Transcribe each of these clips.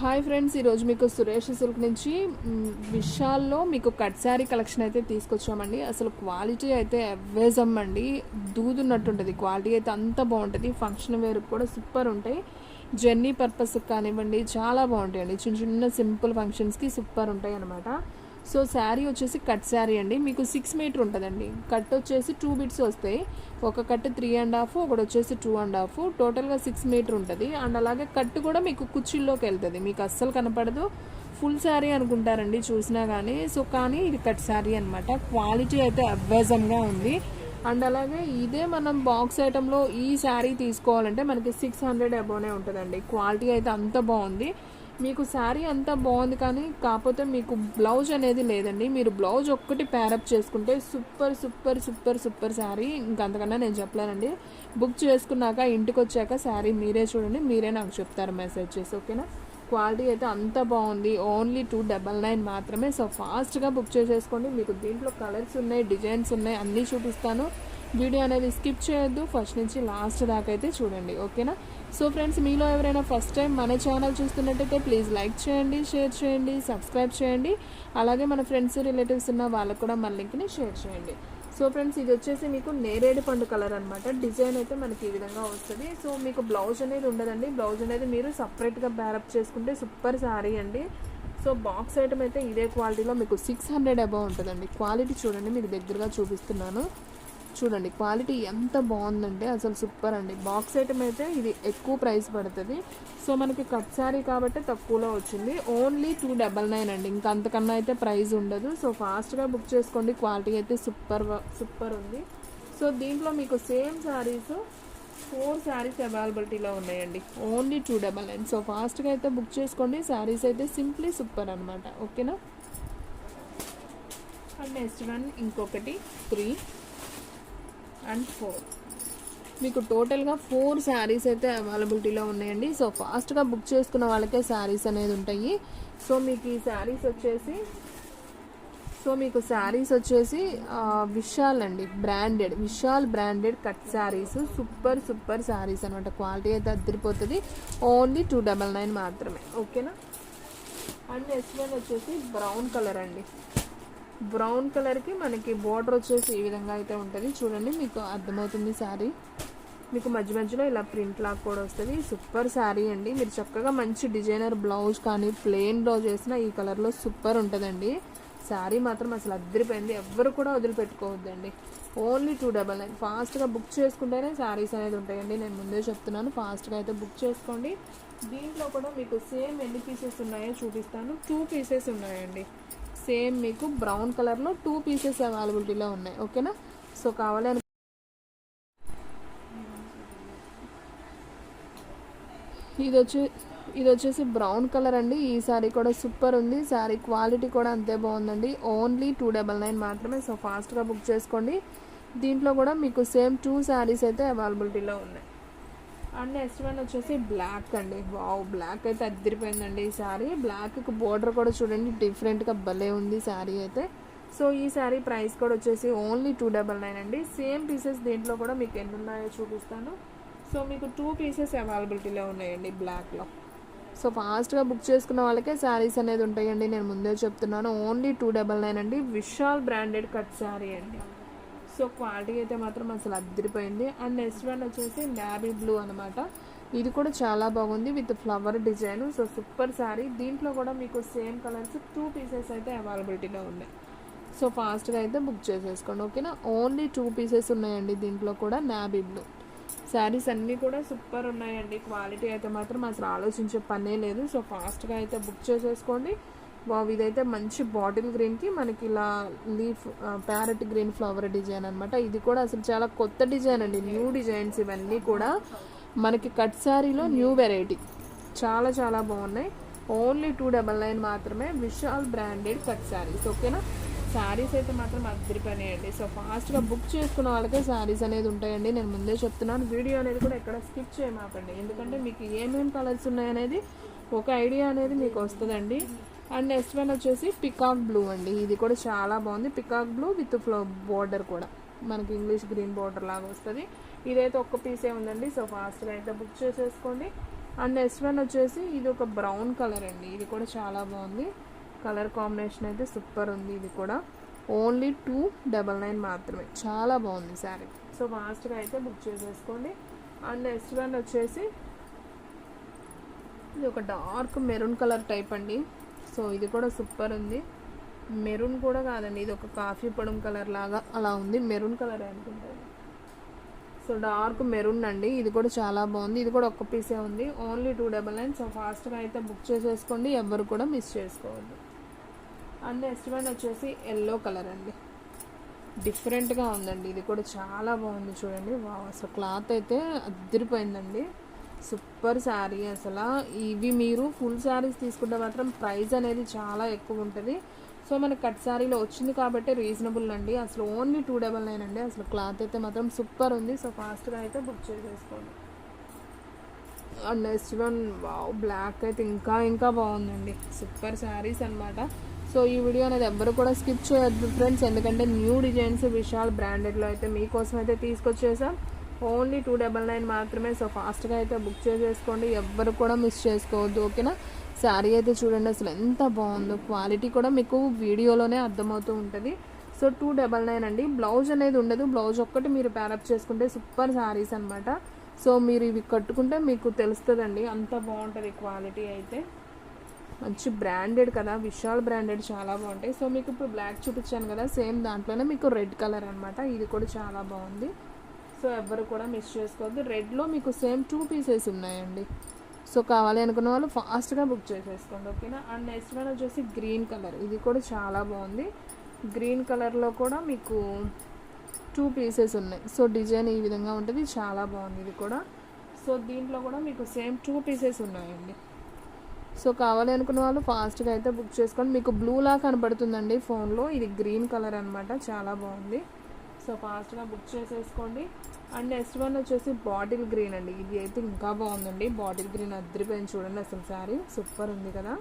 Hi friends ఈరోజు మీకు Suresh silk నుంచి విశాల్లో మీకు కట్ శారీ కలెక్షన్ అయితే తీసుకొచ్చామండి. అసలు క్వాలిటీ అయితే అవేజమ్ అండి. దూదున్నట్టుంటుంది. క్వాలిటీ అయితే అంత బాగుంటుంది. ఫంక్షన్ వేర్ కూడా సూపర్ ఉంటాయి. జర్నీ పర్పస్ కానివ్వండి చాలా బాగుంటాయండి. చిన్న చిన్న సింపుల్ ఫంక్షన్స్కి సూపర్ ఉంటాయి అనమాట సో శారీ వచ్చేసి కట్ శారీ అండి. మీకు సిక్స్ మీటర్ ఉంటుందండి. కట్ వచ్చేసి టూ బిట్స్ వస్తాయి. ఒక కట్ త్రీ అండ్ హాఫ్ ఒకటి వచ్చేసి టూ అండ్ హాఫ్ టోటల్గా సిక్స్ మీటర్ ఉంటుంది. అండ్ అలాగే కట్ కూడా మీకు కుర్చీల్లోకి వెళ్తుంది. మీకు అస్సలు కనపడదు. ఫుల్ శారీ అనుకుంటారండి చూసినా కానీ సో కానీ ఇది కట్ శారీ అనమాట క్వాలిటీ అయితే అవేజంగా ఉంది. అండ్ అలాగే ఇదే మనం బాక్స్ ఐటెంలో ఈ శారీ తీసుకోవాలంటే మనకి సిక్స్ హండ్రెడ్ అబోనే ఉంటుందండి. క్వాలిటీ అయితే అంత బాగుంది. మీకు శారీ అంతా బాగుంది కానీ కాకపోతే మీకు బ్లౌజ్ అనేది లేదండి. మీరు బ్లౌజ్ ఒక్కటి ప్యారప్ చేసుకుంటే super super super super sari. ఇంకంతకన్నా నేను చెప్పలేనండి. బుక్ చేసుకున్నాక ఇంటికి వచ్చాక శారీ మీరే చూడండి. మీరే నాకు చెప్తారు మెసేజ్ చేసి ఓకేనా క్వాలిటీ అయితే అంత బాగుంది. ఓన్లీ టూ డబల్ నైన్ మాత్రమే. సో ఫాస్ట్గా బుక్ చేసేసుకోండి. మీకు దీంట్లో కలర్స్ ఉన్నాయి డిజైన్స్ ఉన్నాయి అన్నీ చూపిస్తాను. వీడియో అనేది స్కిప్ చేయొద్దు. ఫస్ట్ నుంచి లాస్ట్ దాకా అయితే చూడండి. ఓకేనా? సో ఫ్రెండ్స్ మీలో ఎవరైనా ఫస్ట్ టైం మన ఛానల్ చూస్తున్నట్టయితే ప్లీజ్ లైక్ చేయండి షేర్ చేయండి సబ్స్క్రైబ్ చేయండి. అలాగే మన ఫ్రెండ్స్ రిలేటివ్స్ ఉన్న వాళ్ళకు కూడా మన లింక్ని షేర్ చేయండి. సో ఫ్రెండ్స్ ఇది వచ్చేసి మీకు నేరేడు పండు కలర్ అనమాట డిజైన్ అయితే మనకి ఈ విధంగా వస్తుంది. సో మీకు బ్లౌజ్ అనేది ఉండదండి. బ్లౌజ్ అనేది మీరు సపరేట్గా బ్యారప్ చేసుకుంటే సూపర్ శారీ అండి. సో బాక్స్ ఐటమ్ అయితే ఇదే క్వాలిటీలో మీకు సిక్స్ హండ్రెడ్ అబౌవ్ ఉంటుందండి. క్వాలిటీ చూడండి మీకు దగ్గరగా చూపిస్తున్నాను. చూడండి క్వాలిటీ ఎంత బాగుందంటే అసలు సూపర్ అండి. బాక్స్ ఐటమ్ అయితే ఇది ఎక్కువ ప్రైస్ పడుతుంది. సో మనకి కట్ శారీ కాబట్టి తక్కువలో వచ్చింది. ఓన్లీ టూ డబల్ నైన్ అండి. ఇంకా అంతకన్నా అయితే ప్రైస్ ఉండదు. సో ఫాస్ట్గా బుక్ చేసుకోండి. క్వాలిటీ అయితే సూపర్ సూపర్ ఉంది. సో దీంట్లో మీకు సేమ్ శారీస్ ఫోర్ శారీస్ అవైలబిలిటీలో ఉన్నాయండి. Only two double nine. So ఫాస్ట్గా అయితే బుక్ చేసుకోండి. శారీస్ అయితే సింప్లీ సూపర్ అనమాట ఓకేనా? అండ్ నెక్స్ట్ వన్ ఇంకొకటి త్రీ. అండ్ ఫోర్ మీకు టోటల్గా ఫోర్ శారీస్ అయితే అవైలబిలిటీలో ఉన్నాయండి. సో ఫాస్ట్గా బుక్ చేసుకున్న వాళ్ళకే శారీస్ అనేది ఉంటాయి. సో మీకు ఈ శారీస్ వచ్చేసి సో మీకు శారీస్ వచ్చేసి విశాల్ అండి. Branded Vishal branded cut saris super super saris అనమాట క్వాలిటీ అయితే అద్దరిపోతుంది. ఓన్లీ టూ డబల్ నైన్ మాత్రమే. ఓకేనా అండ్ నెక్స్ట్ వన్ వచ్చేసి బ్రౌన్ కలర్ అండి. బ్రౌన్ కలర్కి మనకి బోర్డర్ వచ్చేసి ఈ విధంగా అయితే ఉంటుంది. చూడండి మీకు అర్థమవుతుంది శారీ. మీకు మధ్య మధ్యలో ఇలా ప్రింట్ లాగా కూడా వస్తుంది. సూపర్ శారీ అండి. మీరు చక్కగా మంచి డిజైనర్ బ్లౌజ్ కానీ ప్లెయిన్ బ్లౌజ్ చేసిన ఈ కలర్లో సూపర్ ఉంటుందండి. శారీ మాత్రం అసలు అద్దరిపోయింది. ఎవ్వరు కూడా వదిలిపెట్టుకోవద్దండి. Only two double nine. ఫాస్ట్గా బుక్ చేసుకుంటేనే శారీస్ అనేది ఉంటాయండి. నేను ముందే చెప్తున్నాను. ఫాస్ట్గా అయితే బుక్ చేసుకోండి. దీంట్లో కూడా మీకు సేమ్ ఎన్ని పీసెస్ ఉన్నాయో చూపిస్తాను. టూ పీసెస్ ఉన్నాయండి. సేమ్ మీకు బ్రౌన్ కలర్లో టూ పీసెస్ అవైలబిలిటీలో ఉన్నాయి. ఓకేనా? సో కావాలి అని ఇది వచ్చి ఇది వచ్చేసి బ్రౌన్ కలర్ అండి. ఈ శారీ కూడా సూపర్ ఉంది. శారీ క్వాలిటీ కూడా అంతే బాగుందండి. ఓన్లీ టూ డబల్ నైన్ మాత్రమే. సో ఫాస్ట్గా బుక్ చేసుకోండి. దీంట్లో కూడా మీకు సేమ్ టూ శారీస్ అయితే అవైలబిలిటీలో ఉన్నాయి. అండ్ నెక్స్ట్ వన్ వచ్చేసి బ్లాక్ అండి. వావ్ బ్లాక్ అయితే అద్దరిపోయిందండి ఈ శారీ బ్లాక్కి బోర్డర్ కూడా చూడండి డిఫరెంట్గా భలే ఉంది శారీ అయితే. సో ఈ శారీ ప్రైస్ కూడా వచ్చేసి ఓన్లీ టూ డబల్ నైన్ అండి. సేమ్ పీసెస్ దీంట్లో కూడా మీకు ఎన్ని ఉన్నాయో చూపిస్తాను. సో మీకు టూ పీసెస్ అవైలబిలిటీలో ఉన్నాయండి బ్లాక్లో సో ఫాస్ట్గా బుక్ చేసుకున్న వాళ్ళకే శారీస్ అనేది ఉంటాయండి. నేను ముందే చెప్తున్నాను. ఓన్లీ టూ డబల్ నైన్ అండి. విశాల్ బ్రాండెడ్ కట్ శారీ అండి. సో క్వాలిటీ అయితే మాత్రం అసలు అద్దరిపోయింది. అండ్ నెక్స్ట్ వన్ వచ్చేసి నావీ బ్లూ అనమాట ఇది కూడా చాలా బాగుంది with flower design. So super sari దీంట్లో కూడా మీకు సేమ్ కలర్స్ టూ పీసెస్ అయితే అవైలబిలిటీలో ఉన్నాయి. సో ఫాస్ట్గా అయితే బుక్ చేసేసుకోండి. ఓకేనా? ఓన్లీ టూ పీసెస్ ఉన్నాయండి దీంట్లో కూడా నాబీ బ్లూ శారీస్ అన్నీ కూడా సూపర్ ఉన్నాయండి. క్వాలిటీ అయితే మాత్రం అసలు ఆలోచించే పనే లేదు. సో ఫాస్ట్గా అయితే బుక్ చేసేసుకోండి. వావ్ ఇదైతే మంచి బాటిల్ గ్రీన్కి మనకి ఇలా leaf parrot green flower design అనమాట ఇది కూడా అసలు చాలా కొత్త డిజైన్ అండి. న్యూ డిజైన్స్ ఇవన్నీ కూడా మనకి కట్ శారీలో న్యూ వెరైటీ చాలా చాలా బాగున్నాయి. ఓన్లీ టూ డబల్ నైన్ మాత్రమే విశాల్ బ్రాండెడ్ కట్ శారీస్ ఓకేనా శారీస్ అయితే మాత్రం అద్దరిపోయినాయండి. సో ఫాస్ట్గా బుక్ చేసుకున్న వాళ్ళకే శారీస్ అనేది ఉంటాయండి. నేను ముందే చెప్తున్నాను. వీడియో అనేది కూడా ఎక్కడ స్కిప్ చేయమాకండి. ఎందుకంటే మీకు ఏమేమి కలర్స్ ఉన్నాయనేది ఒక ఐడియా అనేది మీకు వస్తుందండి. అండ్ నెక్స్ట్ వన్ వచ్చేసి పికాక్ బ్లూ అండి. ఇది కూడా చాలా బాగుంది. Peacock blue with flow border కూడా. మనకి ఇంగ్లీష్ గ్రీన్ బార్డర్ లాగా వస్తుంది. ఇదైతే ఒక్క పీసే ఉందండి. సో ఫాస్ట్గా అయితే బుక్ చేసేసుకోండి. అండ్ నెక్స్ట్ వన్ వచ్చేసి ఇది ఒక బ్రౌన్ కలర్ అండి. ఇది కూడా చాలా బాగుంది. కలర్ కాంబినేషన్ అయితే సూపర్ ఉంది ఇది కూడా. ఓన్లీ టూ డబల్ నైన్ మాత్రమే. చాలా బాగుంది శారీ సో ఫాస్ట్గా అయితే బుక్ చేసేసుకోండి. అండ్ నెక్స్ట్ వన్ వచ్చేసి ఇది ఒక డార్క్ మెరూన్ కలర్ టైప్ అండి. సో ఇది కూడా సూపర్ ఉంది. మెరూన్ కూడా కాదండి ఇది ఒక కాఫీ పొడం కలర్ లాగా అలా ఉంది. మెరూన్ కలర్ అనుకుంటాను. సో డార్క్ మెరూన్ అండి ఇది కూడా చాలా బాగుంది. ఇది కూడా ఒక్క పీసే ఉంది. Only two double nine. So ఫాస్ట్గా అయితే బుక్ చేసేసుకోండి ఎవరు కూడా మిస్ చేసుకోవద్దు. అండ్ నెక్స్ట్ వన్ వచ్చేసి ఎల్లో కలర్ అండి. డిఫరెంట్గా ఉందండి ఇది కూడా చాలా బాగుంది చూడండి. వావ్ అసలు క్లాత్ అయితే అదిరిపోయిందండి. సూపర్ శారీ అసలు. ఇవి మీరు ఫుల్ శారీస్ తీసుకుంటే మాత్రం ప్రైస్ అనేది చాలా ఎక్కువ ఉంటుంది. సో మనకి కట్ శారీలో వచ్చింది కాబట్టి రీజనబుల్ అండి. అసలు ఓన్లీ టూ డబల్ నైన్ అండి. అసలు క్లాత్ అయితే మాత్రం సూపర్ ఉంది. సో ఫాస్ట్గా అయితే బుక్ చేసేసుకోండి. And next one wow black అయితే ఇంకా ఇంకా బాగుందండి. సూపర్ శారీస్ అనమాట సో ఈ వీడియో అనేది ఎవ్వరు కూడా స్కిప్ చేయొద్దు ఫ్రెండ్స్. ఎందుకంటే న్యూ డిజైన్స్ విశాల్ బ్రాండెడ్లో అయితే మీకోసం అయితే తీసుకొచ్చేసాం. ఓన్లీ టూ డబల్ నైన్ మాత్రమే. సో ఫాస్ట్గా అయితే బుక్ చేసేసుకోండి. ఎవ్వరు కూడా మిస్ చేసుకోవద్దు ఓకేనా? శారీ అయితే చూడండి అసలు ఎంత బాగుందో. క్వాలిటీ కూడా మీకు వీడియోలోనే అర్థమవుతూ ఉంటుంది. సో టూ డబల్ నైన్ అండి. బ్లౌజ్ అనేది ఉండదు. బ్లౌజ్ ఒక్కటి మీరు ప్యారప్ చేసుకుంటే సూపర్ శారీస్ అనమాట సో మీరు ఇవి కట్టుకుంటే మీకు తెలుస్తుందండి. అంత బాగుంటుంది క్వాలిటీ అయితే. మంచి బ్రాండెడ్ కదా. విశాల్ బ్రాండెడ్ చాలా బాగుంటాయి. సో మీకు ఇప్పుడు బ్లాక్ చూపించాను కదా సేమ్ దాంట్లోనే మీకు రెడ్ కలర్ అనమాట ఇది కూడా చాలా బాగుంది. సో ఎవ్వరు కూడా మిస్ చేసుకోవద్దు. రెడ్లో మీకు సేమ్ టూ పీసెస్ ఉన్నాయండి. సో కావాలి అనుకున్న వాళ్ళు ఫాస్ట్గా బుక్ చేసేసుకోండి ఓకేనా? అండ్ నెక్స్ట్ వన్ వచ్చేసి గ్రీన్ కలర్ ఇది కూడా చాలా బాగుంది. గ్రీన్ కలర్లో కూడా మీకు టూ పీసెస్ ఉన్నాయి. సో డిజైన్ ఈ విధంగా ఉంటుంది. చాలా బాగుంది ఇది కూడా. సో దీంట్లో కూడా మీకు సేమ్ టూ పీసెస్ ఉన్నాయండి. సో కావాలి అనుకున్న వాళ్ళు ఫాస్ట్గా అయితే బుక్ చేసుకోండి. మీకు బ్లూలా కనబడుతుందండి ఫోన్లో ఇది గ్రీన్ కలర్ అనమాట చాలా బాగుంది. సో ఫాస్ట్గా బుక్ చేసేసుకోండి. అండ్ నెక్స్ట్ వన్ వచ్చేసి బాటిల్ గ్రీన్ అండి. ఇది అయితే ఇంకా బాగుందండి. బాటిల్ గ్రీన్ అద్దరిపోయింది చూడండి అసలు శారీ. సూపర్ ఉంది కదా.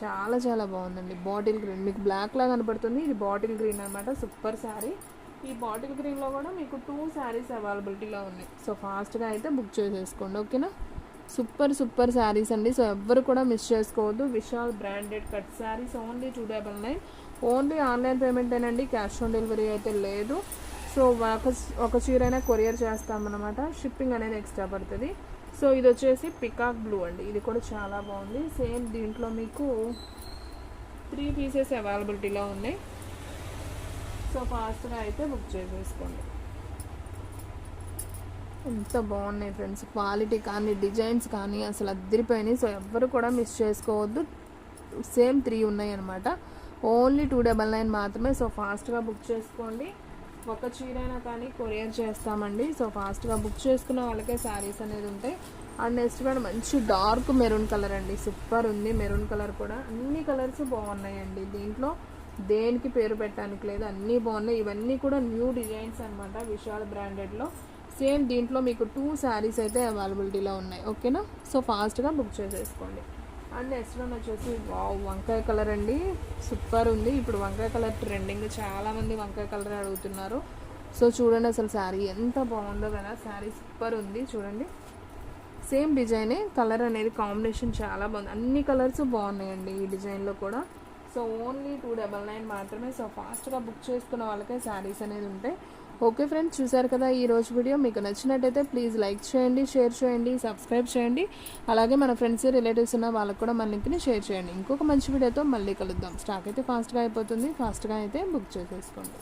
చాలా చాలా బాగుందండి. Bottle green. మీకు బ్లాక్ లా కనపడుతుంది. ఇది బాటిల్ గ్రీన్ అనమాట సూపర్ శారీ. ఈ బాటిల్ గ్రీన్లో కూడా మీకు టూ శారీస్ అవైలబిలిటీలో ఉన్నాయి. సో ఫాస్ట్గా అయితే బుక్ చేసేసుకోండి. ఓకేనా? సూపర్ సూపర్ శారీస్ అండి. సో ఎవ్వరు కూడా మిస్ చేసుకోవద్దు. Vishal branded cut saris only two double nine. Only online payment ఏనండి క్యాష్ ఆన్ డెలివరీ అయితే లేదు. సో ఒక ఒక చీర అయినా కొరియర్ చేస్తామన్నమాట. షిప్పింగ్ అనేది ఎక్స్ట్రా పడుతుంది. సో ఇది వచ్చేసి పికాక్ బ్లూ అండి. ఇది కూడా చాలా బాగుంది. సేమ్ దీంట్లో మీకు త్రీ పీసెస్ అవైలబిలిటీలో ఉన్నాయి. సో ఫాస్ట్గా అయితే బుక్ చేసేసుకోండి. ఎంత బాగున్నాయి ఫ్రెండ్స్. క్వాలిటీ కానీ డిజైన్స్ కానీ అసలు అద్దరిపోయినాయి సో ఎవ్వరు కూడా మిస్ చేసుకోవద్దు. సేమ్ త్రీ ఉన్నాయి అనమాట ఓన్లీ టూ డబల్ నైన్ మాత్రమే. సో ఫాస్ట్గా బుక్ చేసుకోండి. ఒక చీరైనా కానీ కొరియర్ చేస్తామండి. సో ఫాస్ట్గా బుక్ చేసుకున్న వాళ్ళకే శారీస్ అనేది ఉంటాయి. అండ్ నెక్స్ట్ కూడా మంచి డార్క్ మెరూన్ కలర్ అండి. సూపర్ ఉంది మెరూన్ కలర్ కూడా. అన్ని కలర్స్ బాగున్నాయండి. దీంట్లో దేనికి పేరు పెట్టడానికి లేదు. అన్నీ బాగున్నాయి. ఇవన్నీ కూడా న్యూ డిజైన్స్ అనమాట విశాల్ బ్రాండెడ్లో. సేమ్ దీంట్లో మీకు టూ శారీస్ అయితే అవైలబిలిటీలో ఉన్నాయి. ఓకేనా? సో ఫాస్ట్గా బుక్ చేసేసుకోండి. అండ్ నెక్స్ట్ వన్ వచ్చేసి వావ్ వంకాయ కలర్ అండి. సూపర్ ఉంది. ఇప్పుడు వంకాయ కలర్ ట్రెండింగ్. చాలామంది వంకాయ కలర్ అడుగుతున్నారు. సో చూడండి అసలు శారీ ఎంత బాగుందో కదా. శారీ సూపర్ ఉంది. చూడండి. సేమ్ డిజైనే కలర్ అనేది కాంబినేషన్ చాలా బాగుంది. అన్ని కలర్స్ బాగున్నాయండి ఈ డిజైన్లో కూడా. So only two double nine మాత్రమే. సో ఫాస్ట్గా బుక్ చేసుకున్న వాళ్ళకే శారీస్ అనేది ఉంటాయి. ఓకే ఫ్రెండ్స్ చూసారు కదా ఈ రోజు వీడియో. మీకు నచ్చినట్టయితే ప్లీజ్ లైక్ చేయండి షేర్ చేయండి సబ్స్క్రైబ్ చేయండి. అలాగే మన ఫ్రెండ్స్ రిలేటివ్స్ ఉన్న వాళ్ళకి కూడా మన లింక్ని షేర్ చేయండి. ఇంకొక మంచి వీడియోతో మళ్ళీ కలుద్దాం. స్టాక్ అయితే ఫాస్ట్గా అయిపోతుంది. ఫాస్ట్గా అయితే బుక్ చేసేసుకోండి.